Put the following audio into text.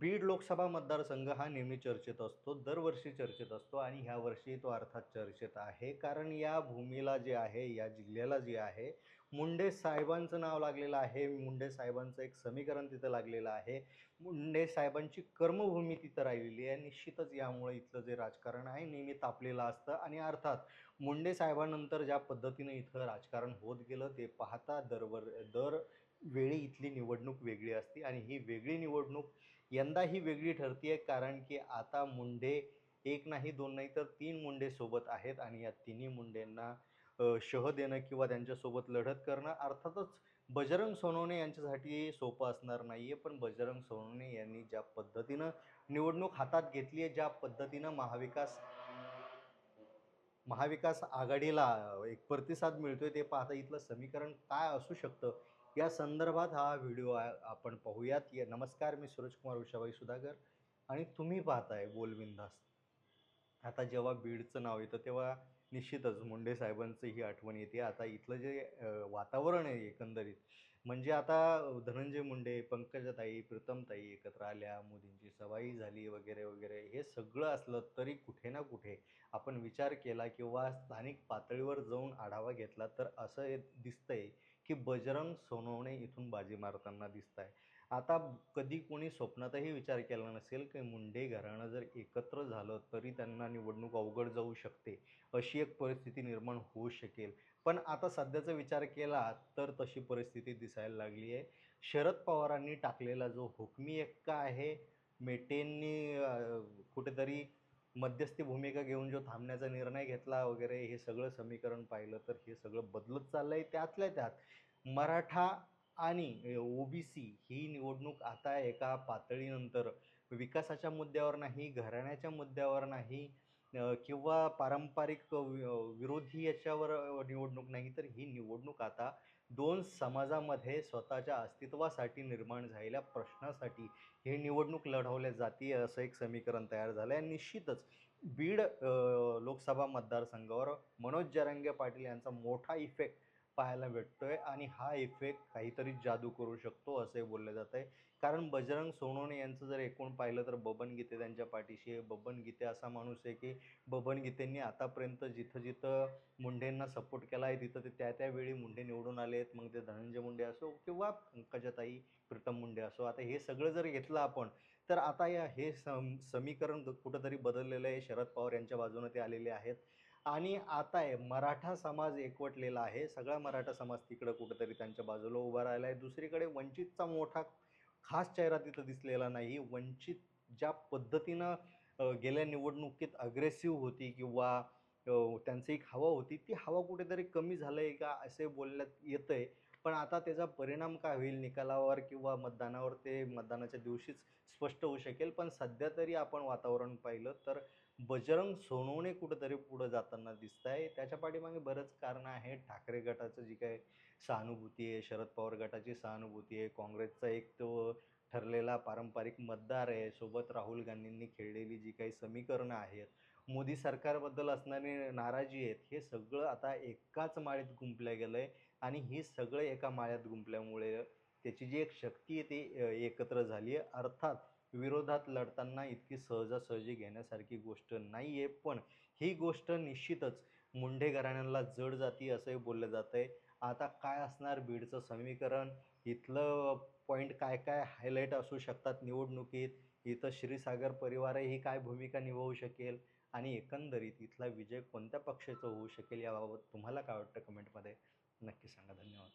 बीड लोकसभा मतदारसंघ हा नेहमी चर्चेत असतो दरवर्षी चर्चेत असतो आणि ह्या वर्षी तो अर्थात चर्चेत आहे. कारण या भूमीला जे आहे या जिल्ह्याला जे आहे मुंडे साहेबांचं नाव लागलेलं आहे. मुंडे साहेबांचं एक समीकरण तिथं लागलेलं आहे. मुंडे साहेबांची कर्मभूमी तिथं राहिलेली आहे. निश्चितच यामुळे इथलं जे राजकारण आहे नेहमी तापलेलं असतं आणि अर्थात मुंडे साहेबांनंतर ज्या पद्धतीनं इथं राजकारण होत गेलं ते पाहता दरवर दर वेळी इथली निवडणूक वेगळी असते आणि ही वेगळी निवडणूक यंदा ही वेगळी ठरते कारण की आता मुंडे एक नाही दोन नाही तर तीन मुंडे सोबत आहेत आणि या तिन्ही मुंडेंना शह देणं किंवा त्यांच्यासोबत लढत करणं अर्थातच बजरंग सोनवणे यांच्यासाठी सोपं असणार नाही आहे पण बजरंग सोनवणे यांनी ज्या पद्धतीनं निवडणूक हातात घेतली आहे ज्या पद्धतीनं महाविकास महाविकास आघाडीला एक प्रतिसाद मिळतोय ते पाहता इथलं समीकरण काय असू शकतं? या संदर्भात हा व्हिडिओ आपण पाहूयात. या नमस्कार मी सूरजकुमार उषाबाई सुधाकर आणि तुम्ही पाहताय बोलबिंदास आता जेव्हा बीडचं नाव येतं तेव्हा निश्चितच मुंडे साहेबांचं ही आठवण येते. आता इथलं जे वातावरण आहे एकंदरीत म्हणजे आता धनंजय मुंडे पंकजाताई प्रीतमताई एकत्र आल्या मोदींची सवाई झाली वगैरे वगैरे हे सगळं असलं तरी कुठे ना कुठे आपण विचार केला किंवा स्थानिक पातळीवर जाऊन आढावा घेतला तर असं हे दिसतंय की बजरंग सोनवणे इथून बाजी मारताना दिसत आहे आता कधी कोणी स्वप्नातही विचार केला नसेल की मुंडे घराणं जर एकत्र झालं तरी त्यांना निवडणूक अवघड जाऊ शकते अशी एक परिस्थिती निर्माण होऊ शकेल. पण आता सध्याचा विचार केला तर तशी परिस्थिती दिसायला लागली आहे. शरद पवारांनी टाकलेला जो हुकमी एक्का आहे मेटेंनी कुठेतरी मध्यस्थी भूमिका घेऊन जो थांबण्याचा निर्णय घेतला वगैरे हे सगळं समीकरण पाहिलं तर हे सगळं बदलत चाललं आहे त्यातल्या त्यात मराठा आणि ओबीसी ही निवडणूक आता एका पातळीनंतर विकासाच्या मुद्द्यावर नाही घराण्याच्या मुद्द्यावर नाही किंवा पारंपरिक वि- विरोधी याच्यावर निवडणूक नाही तर ही निवडणूक आता दोन समाजामध्ये स्वतःच्या अस्तित्वासाठी निर्माण झालेल्या प्रश्नासाठी हे निवडणूक लढवल्या जाते असं एक समीकरण तयार झालं आहे. निश्चितच बीड लोकसभा मतदारसंघावर मनोज जरांगे पाटील यांचा मोठा इफेक्ट पाहायला भेटतोय आणि हा इफेक्ट काहीतरी जादू करू शकतो असे बोलले जात आहे कारण बजरंग सोनवणे यांचं जर एकूण पाहिलं तर बबन गीते त्यांच्या पाठीशी आहे. बबन गीते असा माणूस आहे की बबन गीतेंनी आतापर्यंत जिथं जिथं मुंडेंना सपोर्ट केला आहे तिथं ते त्या त्यावेळी मुंडे निवडून आले आहेत. मग ते धनंजय मुंडे असो किंवा पंकजाताई प्रीतम मुंडे असो. आता हे सगळं जर घेतलं आपण तर आता या हे सम समीकरण कुठंतरी बदललेलं आहे. शरद पवार यांच्या बाजूने ते आलेले आहेत. आणि आता आहे मराठा समाज एकवटलेला आहे. सगळा मराठा समाज तिकडं कुठंतरी त्यांच्या बाजूला उभा राहिला आहे. दुसरीकडे वंचितचा मोठा खास चेहरा तिथं दिसलेला नाही. वंचित ज्या पद्धतीनं गेल्या निवडणुकीत अग्रेसिव्ह होती किंवा त्यांची एक हवा होती ती हवा कुठेतरी कमी झालं आहे का असे बोलण्यात येतं आहे पण आता त्याचा परिणाम काय होईल? निकालावर किंवा मतदानावर ते मतदानाच्या दिवशीच स्पष्ट होऊ शकेल. पण सध्या तरी आपण वातावरण पाहिलं तर बजरंग सोनवणे कुठंतरी पुढं जाताना दिसत आहे त्याच्या पाठीमागे बरंच कारणं आहेत. ठाकरे गटाचं जी काही सहानुभूती आहे शरद पवार गटाची सहानुभूती आहे काँग्रेसचा एक तो ठरलेला पारंपरिक मतदार आहे. सोबत राहुल गांधींनी खेळलेली जी काही समीकरणं आहेत मोदी सरकारबद्दल असणारी नाराजी आहेत हे सगळं आता एकाच माळीत गुंपलं गेलं आहे आणि ही सगळं एका माळ्यात गुंपल्यामुळे त्याची जी एक शक्ती आहे ती एकत्र झाली आहे. अर्थात विरोधात लढताना इतकी सहजासहजी घेण्यासारखी गोष्ट नाही आहे पण ही गोष्ट निश्चितच मुंडे घराण्यांना जड जाती असंही बोललं जातं आहे आता काय असणार बीडचं समीकरण? इथलं पॉईंट काय काय हायलाईट असू शकतात निवडणुकीत? इथं श्रीसागर परिवारही काय भूमिका निभावू शकेल? आणि एकंदरीत इथला विजय कोणत्या पक्षाचा होऊ शकेल याबाबत तुम्हाला काय वाटतं कमेंटमध्ये नक्की सांगा. धन्यवाद.